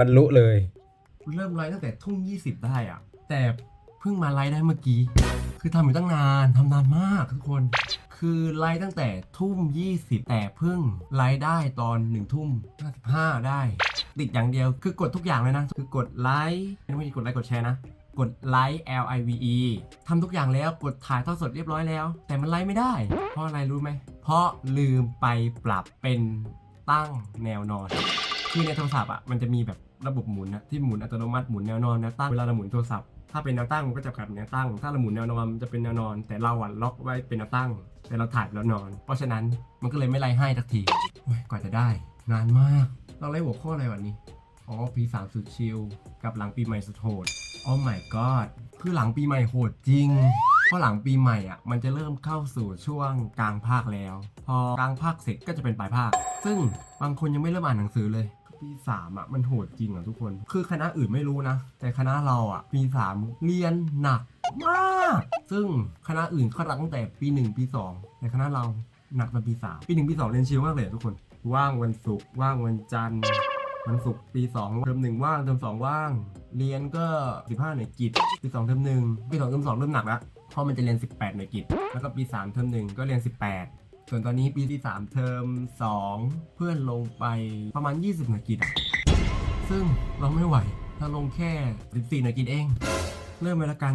บรรลุเลย เริ่มไลฟ์ตั้งแต่ทุ่ม20 ได้อะแต่เพิ่งมาไลฟ์ได้เมื่อกี้ คือทำอยู่ตั้งนานทำนานมากทุกคน คือไลฟ์ตั้งแต่ทุ่ม 20 แต่เพิ่งไลฟ์ได้ตอน1ทุ่ม55ได้ ติดอย่างเดียวคือกดทุกอย่างเลยนะ คือกดไลค์ไม่ใช่กดไลค์กดแชร์นะกดไลค์ L I V E ทำทุกอย่างแล้วกดถ่ายทอดสดเรียบร้อยแล้ว แต่มันไลค์ไม่ได้ เพราะอะไรรู้ไหม เพราะลืมไปปรับเป็นตั้งแนวนอน คือในโทรศัพท์อะมันจะมีแบบระบบหมุนนะที่หมุนอัตโนมัติหมุนแนวนอนแนวตั้งเวลาเราหมุนโทรศัพท์ถ้าเป็นแนวตั้งมันก็จะกลับแนวตั้ง ถ้าเราหมุนแนวนอนจะเป็นแนวนอน แต่เราอะล็อกไว้เป็นแนวตั้ง แต่เราถ่ายแล้วนอน เพราะฉะนั้นมันก็เลยไม่ไล่ให้ทักทีโอ้ยกว่าจะได้ นานมาก เราไล่หัวข้ออะไรวันนี้อ๋อปีสามสุดชิลกับหลังปีใหม่สุดโหดโอ้ my god คือหลังปีใหม่โหดจริงเพราะหลังปีใหม่อะมันจะเริ่มเข้าสู่ช่วงกลางภาคแล้ว พอกลางภาคเสร็จก็จะเป็นปลายภาค ซึ่งบางคนยังไม่เริ่มอ่านหนังสือเลย ปีสามอะมันโหดจริงอะทุกคน คือคณะอื่นไม่รู้นะ แต่คณะเราอะ ปีสามเรียนหนักมาก ซึ่งคณะอื่นเขาหนักตั้งแต่ปีหนึ่งปีสองแต่คณะเราหนักตอนปีสามปีหนึ่งปีสองเรียนชิลมากเลยทุกคน ว่างวันศุกร์ว่างวันจันทร์วันศุกร์ปีสองเทอมหนึ่งว่างเทอมสองว่าง เรียนก็15หน่วยกิจปีสองเทอมหนึ่งปีสองเทอมสองเริ่มหนักแล้วเพราะมันจะเรียน 18หน่วยกิจแล้วก็ปีสามเทอมหนึ่งก็เรียน 18 ส่วนตอนนี้ปีที่ 3 เทอม 2 เพื่อนลงไปประมาณ 20หน่วยกิจอะซึ่งเราไม่ไหวถ้าลงแค่ 14น่วยกิจเอง เริ่มไปแล้วกัน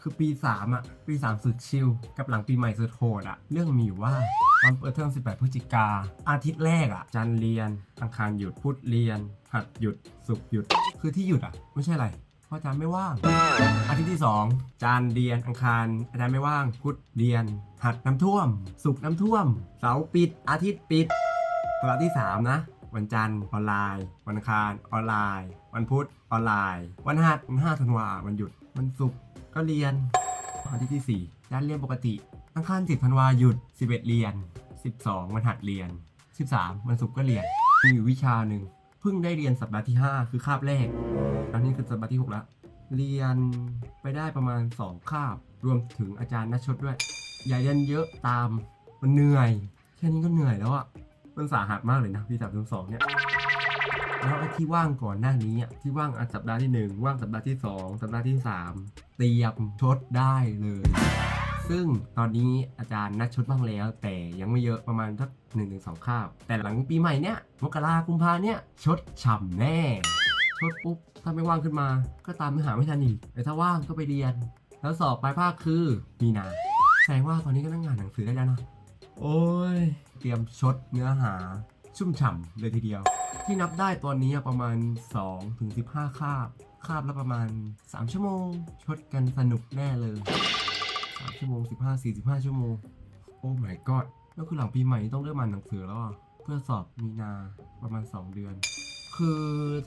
คือปี 3 อะ ปี 3 สุดชิล กับหลังปีใหม่สุดโหดอะ เรื่องมีอยู่ว่าตอนเปิดเทอม 18 พฤศจิกา อาทิตย์แรกอะจันเรียน อังคารหยุด พุธเรียนหัดหยุด ศุกร์หยุด คือที่หยุดอะไม่ใช่อะไร เพราะอาจารย์ไม่ว่าง อาทิตย์ที่ 2จันเรียนอังคาร อาจารย์ไม่ว่าง พุธเรียน หัดน้ำท่วมศุกร์น้ำท่วม เสาร์ปิด อาทิตย์ปิดสัปดาห์ที่ 3 นะ วันจันทร์ออนไลน์ วันอังคารออนไลน์ วันพุธออนไลน์ วันหัดวันห้าธันวาวันหยุด วันศุกร์ก็เรียน อาทิตย์ที่4ยันเรียนปกติ อังคาร10ธันวาหยุด 11 เรียน 12 วันหัดเรียน 13 วันศุกร์ก็เรียนมีอยู่วิชาหนึ่ง เพิ่งได้เรียนสัปดาห์ที่ 5 คือคาบแรก ตอนนี้คือสัปดาห์ที่6แล้ว เรียนไปได้ประมาณ 2 คาบ รวมถึงอาจารย์นัดชดด้วย อย่าเรียนเยอะตาม มันเหนื่อย แค่นี้ก็เหนื่อยแล้วอะมันสาหัสมากเลยนะปีสามสองเนี่ย แล้วไอ้ที่ว่างก่อนหน้านี้อะ ที่ว่างอสัปดาห์ที่ 1 ว่างสัปดาห์ที่ 2 สัปดาห์ที่ 3 เตรียมชดได้เลย ซึ่งตอนนี้อาจารย์นัดชดบ้างแล้ว แต่ยังไม่เยอะประมาณสักหนึ่งถึงสองคาบแต่หลังปีใหม่เนี่ยมกรากุมภาเนี่ยชดฉ่ำแน่ชดปุ๊บถ้าไม่ว่างขึ้นมา ก็ตามไปหาไม่ทันอีกแต่ถ้าว่างก็ไปเรียน แล้วสอบปลายภาคคือมีนาแสดงว่าตอนนี้ก็นั่งงานหนังสือได้แล้วนะโอ้ยเตรียมชดเนื้อหาชุ่มฉ่ำเลยทีเดียว ที่นับได้ตอนนี้ประมาณ2ถึง15 คาบ คาบละประมาณ 3 ชั่วโมง ชดกันสนุกแน่เลย ชั่วโมง15 45 ชั่วโมง โอ้ my god แล้วคือหลังปีใหม่นี่ต้องเริ่มอ่านหนังสือแล้วอะ เพื่อสอบมีนาประมาณ 2 เดือน คือ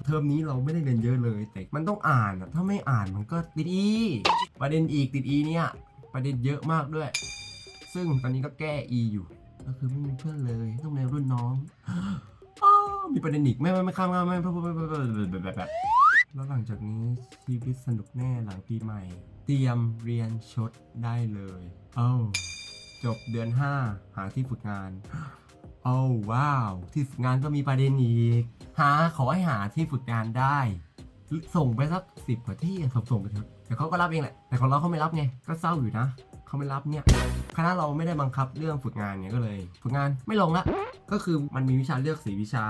เทอมนี้เราไม่ได้เรียนเยอะเลยแต่มันต้องอ่านอะถ้าไม่อ่านมันก็ติดอีประเด็นอีกติดอีเนี่ยประเด็นเยอะมากด้วย ซึ่งตอนนี้ก็แก้ E อยู่ ก็คือไม่มีเพื่อนเลยต้องเรียนรุ่นน้องอ้าวมีประเด็นอีกไม่ไม่ไม่ข้ามข้ามไม่ไม่ไม่ไม่ไม่ไม่ไม่ไม่แล้วหลังจากนี้ชีวิตสนุกแน่หลังปีใหม่ ตรียมเรียนชดได้เลย เอ้าจบเดือน 5 หาที่ฝึกงานโอ้าว้าว ที่ฝึกงานก็มีประเด็นอีก หาขอให้หาที่ฝึกงานได้ ส่งไปสักสิบกว่าที่ส่งส่งไปเถอะแต่เขาก็รับเองแหละ แต่ของเราเขาไม่รับไง ก็เศร้าอยู่นะ เขาไม่รับเนี่ย คณะเราไม่ได้บังคับเรื่องฝึกงานเนี่ยก็เลย ฝึกงานไม่ลงละ ก็คือมันมีวิชาเลือกสีวิชา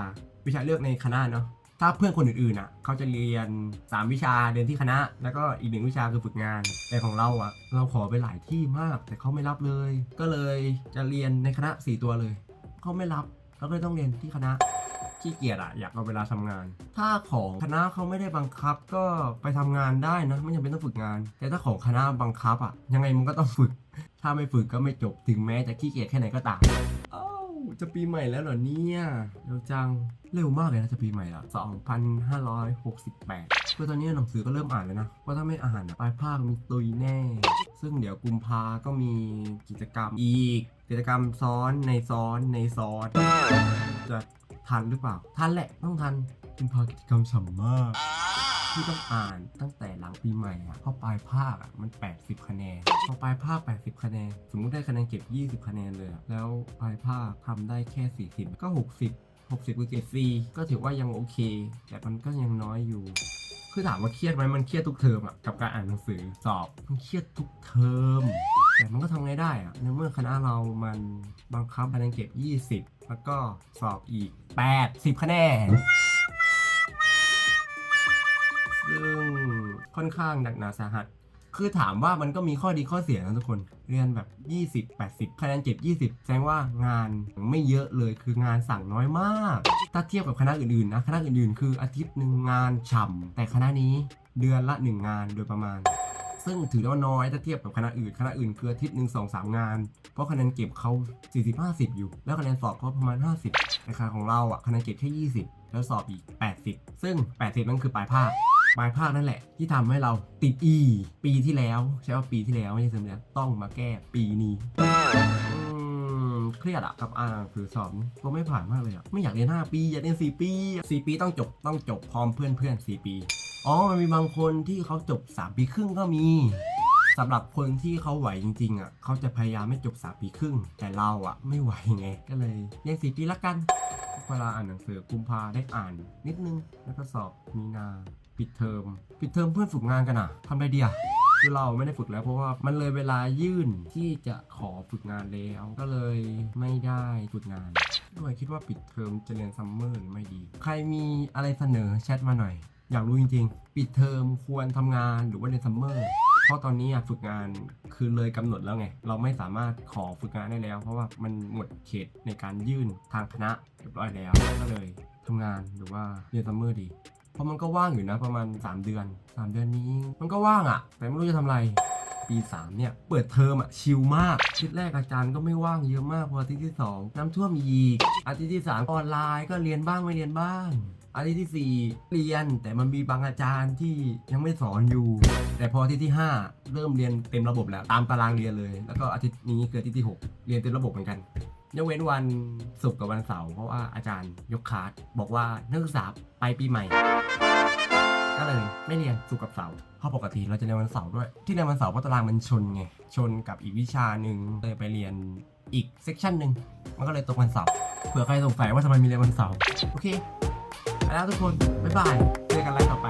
วิชาเลือกในคณะเนาะ ถ้าเพื่อนคนอื่นๆอะเขาจะเรียน 3 วิชาเรียนที่คณะ แล้วก็อีกหนึ่งวิชาคือฝึกงาน แต่ของเราอะ เราขอไปหลายที่มาก แต่เขาไม่รับเลย ก็เลยจะเรียนในคณะ 4 ตัวเลยเขาไม่รับเราก็เลยต้องเรียนที่คณะขี้เกียจอะอยากเอาเวลาทำงาน ถ้าของคณะเขาไม่ได้บังคับก็ไปทำงานได้นะ ไม่จำเป็นต้องฝึกงาน แต่ถ้าของคณะบังคับอะยังไงมันก็ต้องฝึก ถ้าไม่ฝึกก็ไม่จบถึงแม้จะขี้เกียจแค่ไหนก็ตาม จะปีใหม่แล้วเหรอเนี่ยเร็วจังเร็วมากเลยนะจะปีใหม่ละ2568คือตอนนี้หนังสือก็เริ่มอ่านแล้วนะว่าถ้าไม่อ่านปลายภาคมีตุยแน่ ซึ่งเดี๋ยวกุมภาก็มีกิจกรรมอีก กิจกรรมซ้อนในซ้อนในซ้อน จะทันหรือเปล่า ทันแหละต้องทันกุมภากิจกรรมฉ่ำมาก ที่ต้องอ่านตั้งแต่หลังปีใหม่อะเพราะปลายภาคอะมัน 80 คะแนนพอปลายภาค 80 คะแนน สมมุติได้คะแนนเก็บ 20 คะแนนเลยอะแล้วปลายภาคทำได้แค่ 40 ก็ 60 60คือเกรด C ก็ถือว่ายังโอเค แต่มันก็ยังน้อยอยู่คือถามว่าเครียดไหมมันเครียดทุกเทอมอะกับการอ่านหนังสือสอบมันเครียดทุกเทอม แต่มันก็ทำไงได้อะในเมื่อคณะเรามันบังคับคะแนนเก็บ 20 แล้วก็สอบอีก80คะแนน ค่อนข้างหนักหนาสาหัส คือถามว่ามันก็มีข้อดีข้อเสียนะทุกคน เรียนแบบ 20 80คะแนนเก็บ20 แสดงว่างานไม่เยอะเลยคืองานสั่งน้อยมาก ถ้าเทียบกับคณะอื่นๆนะ คณะอื่นๆ คืออาทิตย์หนึ่งงานฉ่ำแต่คณะนี้เดือนละ 1 งานโดยประมาณ ซึ่งถือว่าน้อยถ้าเทียบกับคณะอื่น คณะอื่นคืออาทิตย์หนึ่งสองสามงาน เพราะคะแนนเก็บเขา40 50 อยู่ แล้วคะแนนสอบเขาประมาณ 50แต่คณะของเราอะคะแนนเก็บแค่ 20 แล้วสอบอีก 80 ซึ่ง 80 นั่นคือปลายภาค ปลายภาคนั่นแหละ ที่ทำให้เราติด E ปีที่แล้ว ใช่ว่าปีที่แล้วไม่ใช่เทอมนี้ต้องมาแก้ปีนี้เครียดอะกับอ่านหนังสือสอบก็ไม่ผ่านมากเลยอะไม่อยากเรียน 5 ปี อยากเรียน 4 ปี 4 ปีต้องจบต้องจบพร้อมเพื่อนเพื่อน4ปี อ๋อ มันมีบางคนที่เขาจบ 3 ปีครึ่งก็มีสำหรับคนที่เขาไหวจริง ๆอะเขาจะพยายามไม่จบ 3 ปีครึ่ง แต่เราอะไม่ไหวไง ก็เลยเรียน 4 ปีละกันเวลาอ่านหนังสือกุมภาได้อ่านนิดนึงแล้วก็สอบมีนา ปิดเทอมปิดเทอมเพื่อนฝึกงานกันอะทำไรดีอะคือเราไม่ได้ฝึกแล้วเพราะว่ามันเลยเวลายื่นที่จะขอฝึกงานแล้วก็เลยไม่ได้ฝึกงานด้วยคิดว่าปิดเทอมจะเรียนซัมเมอร์หรือไม่ดี ใครมีอะไรเสนอแชทมาหน่อย อยากรู้จริงๆ ปิดเทอมควรทำงานหรือว่าเรียนซัมเมอร์เพราะตอนนี้อะฝึกงานคือเลยกำหนดแล้วไง เราไม่สามารถขอฝึกงานได้แล้ว เพราะว่ามันหมดเขตในการยื่นทางคณะเรียบร้อยแล้วก็เลยทำงานหรือว่าเรียนซัมเมอร์ดี เพราะมันก็ว่างอยู่นะประมาณ 3 เดือน 3 เดือนนี้ มันก็ว่างอะ่ะ แต่ไม่รู้จะทำอะไร ปี 3 เนี่ย เปิดเทอมอะชิลมากอาทิตย์แรกอาจารย์ก็ไม่ว่างเยอะมากพออาทิตย์ที่ 2 น้ำท่วมอีกอาทิตย์ที่ 3 ออนไลน์ก็เรียนบ้างไม่เรียนบ้างอาทิตย์ที่ 4 เรียนแต่มันมีบางอาจารย์ที่ยังไม่สอนอยู่ แต่พออาทิตย์ที่ 5 เริ่มเรียนเต็มระบบแล้วตามตารางเรียนเลย แล้วก็อาทิตย์นี้คืออาทิตย์ที่ 6 เรียนเต็มระบบเหมือนกัน ยกเว้นวันศุกร์กับวันเสาร์เพราะว่าอาจารย์ยกคาสบอกว่านักศึกษาไปปีใหม่ ก็เลยไม่เรียนศุกร์กับเสาร์เพราะปกติเราจะเรียนวันเสาร์ด้วย ที่เรียนวันเสาร์เพราะตารางมันชนไงชนกับอีกวิชาหนึ่งเลยไปเรียนอีกเซกชันหนึ่งมันก็เลยตรงวันเสาร์เผื่อใครสงสัยว่าทำไมมีเรียนวันเสาร์โอเคไปแล้วทุกคนบ๊ายบายเจอกันไลฟ์ต่อไป